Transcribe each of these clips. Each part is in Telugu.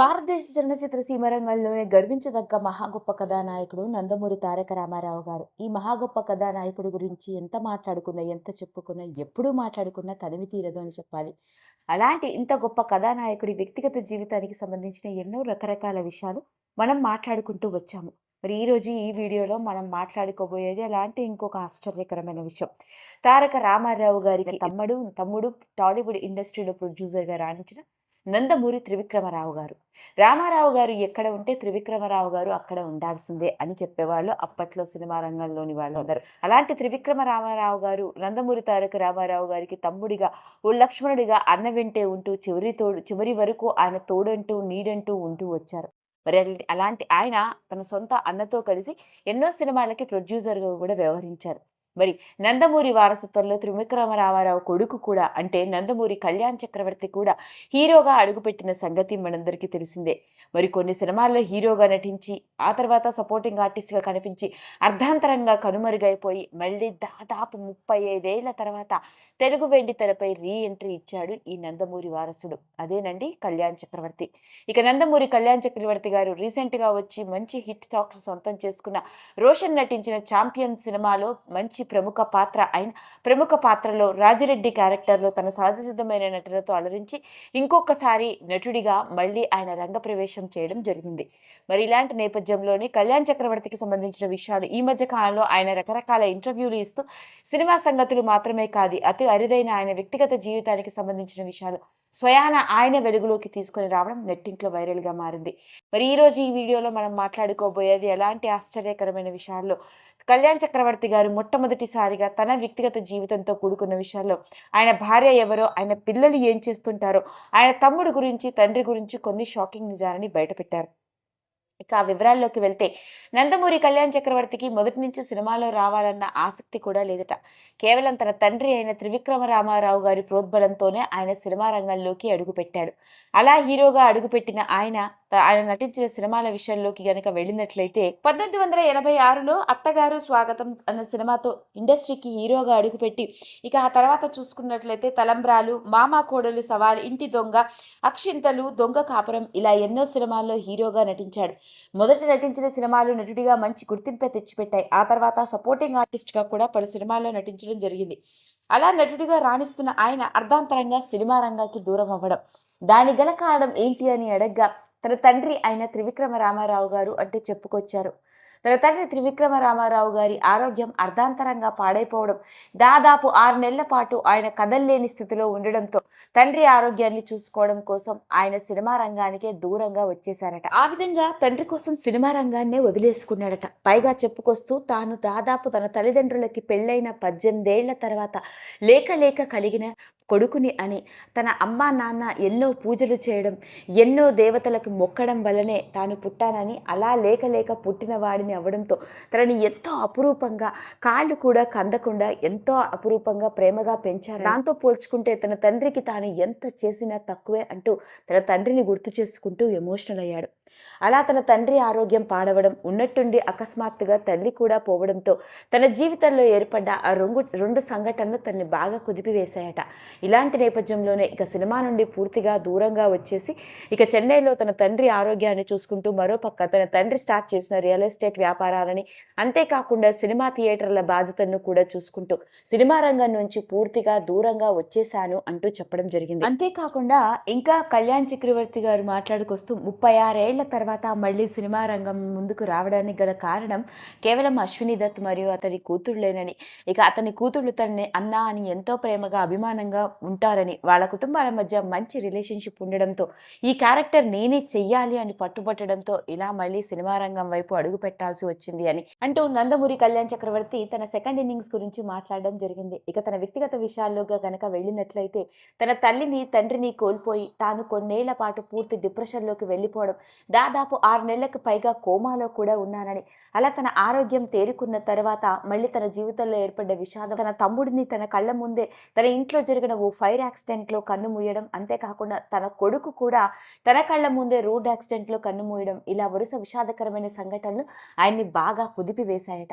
భారతదేశ చలనచిత్ర సీమరంగంలోనే గర్వించదగ్గ మహా గొప్ప కథానాయకుడు నందమూరి తారక రామారావు గారు. ఈ మహా గొప్ప కథానాయకుడి గురించి ఎంత మాట్లాడుకున్నా ఎంత చెప్పుకున్నా ఎప్పుడూ మాట్లాడుకున్నా తనివి తీరదు అని చెప్పాలి. అలాంటి ఇంత గొప్ప కథానాయకుడి వ్యక్తిగత జీవితానికి సంబంధించిన ఎన్నో రకరకాల విషయాలు మనం మాట్లాడుకుంటూ వచ్చాము. మరి ఈరోజు ఈ వీడియోలో మనం మాట్లాడుకోబోయేది అలాంటి ఇంకొక ఆశ్చర్యకరమైన విషయం. తారక రామారావు గారికి తమ్ముడు తమ్ముడు టాలీవుడ్ ఇండస్ట్రీలో ప్రొడ్యూసర్గా రాణించిన నందమూరి త్రివిక్రమరావు గారు. రామారావు గారు ఎక్కడ ఉంటే త్రివిక్రమరావు గారు అక్కడ ఉండాల్సిందే అని చెప్పేవాళ్ళు అప్పట్లో సినిమా రంగంలోని వాళ్ళు అందరు. అలాంటి త్రివిక్రమ రామారావు గారు నందమూరి తారక రామారావు గారికి తమ్ముడిగా ఓ లక్ష్మణుడిగా అన్న వెంటే ఉంటూ చివరి తోడు చివరి వరకు ఆయన తోడంటూ నీడంటూ ఉంటూ వచ్చారు. మరి అలాంటి ఆయన తన సొంత అన్నతో కలిసి ఎన్నో సినిమాలకి ప్రొడ్యూసర్గా కూడా వ్యవహరించారు. మరి నందమూరి వారసత్వంలో త్రివిక్రమరామారావు కొడుకు కూడా అంటే నందమూరి కళ్యాణ్ చక్రవర్తి కూడా హీరోగా అడుగుపెట్టిన సంగతి మనందరికీ తెలిసిందే. మరి కొన్ని సినిమాల్లో హీరోగా నటించి ఆ తర్వాత సపోర్టింగ్ ఆర్టిస్ట్గా కనిపించి అర్ధాంతరంగా కనుమరుగైపోయి మళ్ళీ దాదాపు ముప్పై ఐదేళ్ళ తర్వాత తెలుగు వెండి తెరపై రీ ఎంట్రీ ఇచ్చాడు ఈ నందమూరి వారసుడు. అదేనండి కళ్యాణ్ చక్రవర్తి. ఇక నందమూరి కళ్యాణ్ చక్రవర్తి గారు రీసెంట్గా వచ్చి మంచి హిట్ టాక్ సొంతం చేసుకున్న రోషన్ నటించిన ఛాంపియన్ సినిమాలో మంచి ప్రముఖ పాత్ర అయిన ప్రముఖ పాత్రలో రాజిరెడ్డి క్యారెక్టర్లో తన సహజసిద్ధమైన నటనతో అలరించి ఇంకొకసారి నటుడిగా మళ్ళీ ఆయన రంగప్రవేశం చేయడం జరిగింది. మరి ఇలాంటి నేపథ్యంలోనే కళ్యాణ్ చక్రవర్తికి సంబంధించిన విషయాలు ఈ మధ్య కాలంలో ఆయన రకరకాల ఇంటర్వ్యూలు ఇస్తూ సినిమా సంగతులు మాత్రమే కాదు అతి అరుదైన ఆయన వ్యక్తిగత జీవితానికి సంబంధించిన విషయాలు స్వయాన ఆయన వెలుగులోకి తీసుకొని రావడం నెట్టింట్లో వైరల్గా మారింది. మరి ఈరోజు ఈ వీడియోలో మనం మాట్లాడుకోబోయేది ఎలాంటి ఆశ్చర్యకరమైన విషయాల్లో? కళ్యాణ్ చక్రవర్తి గారు మొట్టమొదటిసారిగా తన వ్యక్తిగత జీవితంతో కూడుకున్న విషయాల్లో ఆయన భార్య ఎవరో ఆయన పిల్లలు ఏం చేస్తుంటారో ఆయన తమ్ముడు గురించి తండ్రి గురించి కొన్ని షాకింగ్ నిజాలని బయటపెట్టారు. ఇక ఆ వివరాల్లోకి వెళ్తే నందమూరి కళ్యాణ్ చక్రవర్తికి మొదటి నుంచి సినిమాలో రావాలన్న ఆసక్తి కూడా లేదట. కేవలం తన తండ్రి అయిన త్రివిక్రమ రామారావు గారి ప్రోద్బలంతోనే ఆయన సినిమా రంగంలోకి అడుగుపెట్టాడు. అలా హీరోగా అడుగుపెట్టిన ఆయన ఆయన నటించిన సినిమాల విషయంలోకి గనక వెళ్ళినట్లయితే పంతొమ్మిది వందల ఎనభై ఆరులో అత్తగారు స్వాగతం అన్న సినిమాతో ఇండస్ట్రీకి హీరోగా అడుగుపెట్టి ఇక ఆ తర్వాత చూసుకున్నట్లయితే తలంబ్రాలు మామా కోడలు సవాల్ ఇంటి దొంగ అక్షింతలు దొంగ కాపురం ఇలా ఎన్నో సినిమాల్లో హీరోగా నటించాడు. మొదట నటించిన సినిమాలు నటుడిగా మంచి గుర్తింపే తెచ్చిపెట్టాయి. ఆ తర్వాత సపోర్టింగ్ ఆర్టిస్ట్గా కూడా పలు సినిమాల్లో నటించడం జరిగింది. అలా నటుడిగా రాణిస్తున్న ఆయన అర్ధాంతరంగా సినిమా రంగానికి దూరం అవ్వడం. దాని గల కారణం ఏంటి అని అడగ్గా తన తండ్రి అయిన త్రివిక్రమ రామారావు గారు అంటే చెప్పుకొచ్చారు. తన తండ్రి త్రివిక్రమ రామారావు గారి ఆరోగ్యం అర్ధాంతరంగా పాడైపోవడం దాదాపు ఆరు నెలల పాటు ఆయన కదల్లేని స్థితిలో ఉండడంతో తండ్రి ఆరోగ్యాన్ని చూసుకోవడం కోసం ఆయన సినిమా రంగానికే దూరంగా వచ్చేశారట. ఆ విధంగా తండ్రి కోసం సినిమా రంగాన్నే వదిలేసుకున్నాడట. పైగా చెప్పుకొస్తూ తాను దాదాపు తన తల్లిదండ్రులకి పెళ్ళైన పద్దెనిమిదేళ్ళ తర్వాత లేక లేక కలిగిన కొడుకుని అని తన అమ్మా నాన్న ఎన్నో పూజలు చేయడం ఎన్నో దేవతలకు మొక్కడం వల్లనే తాను పుట్టానని అలా లేక లేక పుట్టిన వాడిని అవ్వడంతో తనని ఎంతో అపురూపంగా కాళ్ళు కూడా కందకుండా ఎంతో అపురూపంగా ప్రేమగా పెంచారు. దాంతో పోల్చుకుంటే తన తండ్రికి తాను ఎంత చేసినా తక్కువే అంటూ తన తండ్రిని గుర్తు చేసుకుంటూ ఎమోషనల్ అయ్యాడు. అలా తన తండ్రి ఆరోగ్యం పాడవడం ఉన్నట్టుండి అకస్మాత్తుగా తల్లి కూడా పోవడంతో తన జీవితంలో ఏర్పడ్డ ఆ రెండు రెండు సంఘటనలు తనని బాగా కుదిపివేశాయట. ఇలాంటి నేపథ్యంలోనే ఇక సినిమా నుండి పూర్తిగా దూరంగా వచ్చేసి ఇక చెన్నైలో తన తండ్రి ఆరోగ్యాన్ని చూసుకుంటూ మరోపక్క తన తండ్రి స్టార్ట్ చేసిన రియల్ ఎస్టేట్ వ్యాపారాలని అంతేకాకుండా సినిమా థియేటర్ల బాధ్యతను కూడా చూసుకుంటూ సినిమా రంగం నుంచి పూర్తిగా దూరంగా వచ్చేశాను అంటూ చెప్పడం జరిగింది. అంతేకాకుండా ఇంకా కళ్యాణ్ చక్రవర్తి గారు మాట్లాడుకొస్తూ ముప్పై ఆరేళ్ళ తర్వాత మళ్ళీ సినిమా రంగం ముందుకు రావడానికి గల కారణం కేవలం అశ్విని దత్ మరియు అతని కూతుళ్ళేనని. ఇక అతని కూతుళ్ళు తనని అన్న అని ఎంతో ప్రేమగా అభిమానంగా ఉంటారని వాళ్ళ కుటుంబాల మధ్య మంచి రిలేషన్షిప్ ఉండడంతో ఈ క్యారెక్టర్ నేనే చెయ్యాలి అని పట్టుబట్టడంతో ఇలా మళ్ళీ సినిమా రంగం వైపు అడుగు పెట్టాల్సి వచ్చింది అని అంటూ నందమూరి కళ్యాణ్ చక్రవర్తి తన సెకండ్ ఇన్నింగ్స్ గురించి మాట్లాడడం జరిగింది. ఇక తన వ్యక్తిగత విషయాల్లోగా గనక వెళ్ళినట్లయితే తన తల్లిని తండ్రిని కోల్పోయి తాను కొన్నేళ్ళ పాటు పూర్తి డిప్రెషన్లోకి వెళ్ళిపోవడం దాదాపు ఆరు నెలలకు పైగా కోమాలో కూడా ఉన్నానని. అలా తన ఆరోగ్యం తేరుకున్న తర్వాత మళ్ళీ తన జీవితంలో ఏర్పడ్డ విషాదం తన తమ్ముడిని తన కళ్ళ ముందే తన ఇంట్లో జరిగిన ఓ ఫైర్ యాక్సిడెంట్లో కన్ను మూయడం అంతేకాకుండా తన కొడుకు కూడా తన కళ్ళ ముందే రోడ్ యాక్సిడెంట్లో కన్ను మూయడం ఇలా వరుస విషాదకరమైన సంఘటనలు ఆయన్ని బాగా కుదిపివేశాయట.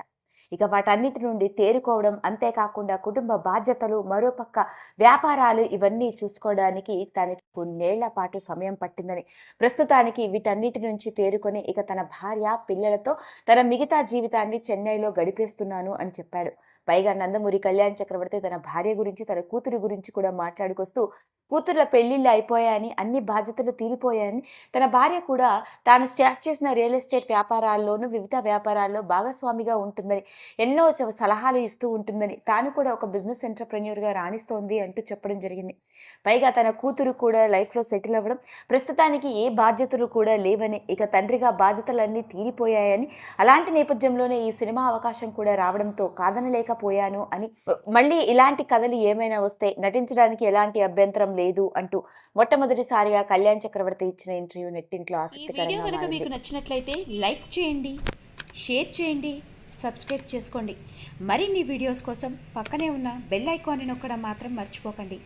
ఇక వాటన్నిటి నుండి తేరుకోవడం అంతేకాకుండా కుటుంబ బాధ్యతలు మరోపక్క వ్యాపారాలు ఇవన్నీ చూసుకోవడానికి తనకి కొన్నేళ్ళ పాటు సమయం పట్టిందని. ప్రస్తుతానికి వీటన్నిటి నుంచి తేరుకొని ఇక తన భార్య పిల్లలతో తన మిగతా జీవితాన్ని చెన్నైలో గడిపేస్తున్నాను అని చెప్పాడు. పైగా నందమూరి కళ్యాణ్ చక్రవర్తి తన భార్య గురించి తన కూతురి గురించి కూడా మాట్లాడుకొస్తూ కూతుర్ల పెళ్ళిళ్ళు అయిపోయాయని అన్ని బాధ్యతలు తీరిపోయాయని తన భార్య కూడా తాను స్టార్ట్ చేసిన రియల్ ఎస్టేట్ వ్యాపారాల్లోనూ వివిధ వ్యాపారాల్లో భాగస్వామిగా ఉంటుందని ఎన్నో సలహాలు ఇస్తూ ఉంటుందని తాను కూడా ఒక బిజినెస్ ఎంటర్ప్రెన్యూర్గా రాణిస్తోంది అంటూ చెప్పడం జరిగింది. పైగా తన కూతురు కూడా లైఫ్లో సెటిల్ అవ్వడం ప్రస్తుతానికి ఏ బాధ్యతలు కూడా లేవని ఇక తండ్రిగా బాధ్యతలన్నీ తీరిపోయాయని అలాంటి నేపథ్యంలోనే ఈ సినిమా అవకాశం కూడా రావడంతో కాదనలేకపోయాను అని మళ్ళీ ఇలాంటి కథలు ఏమైనా వస్తే నటించడానికి ఎలాంటి అభ్యంతరం లేదు అంటూ మొట్టమొదటిసారిగా కళ్యాణ్ చక్రవర్తి ఇచ్చిన ఇంటర్వ్యూ నెట్టింట్లో ఆసక్తికరంగా కనుక. మీకు నచ్చినట్లయితే లైక్ చేయండి షేర్ చేయండి సబ్స్క్రైబ్ చేసుకోండి మరిన్ని వీడియోస్ కోసం పక్కనే ఉన్న బెల్ ఐకాన్ని నొక్కడం మాత్రం మర్చిపోకండి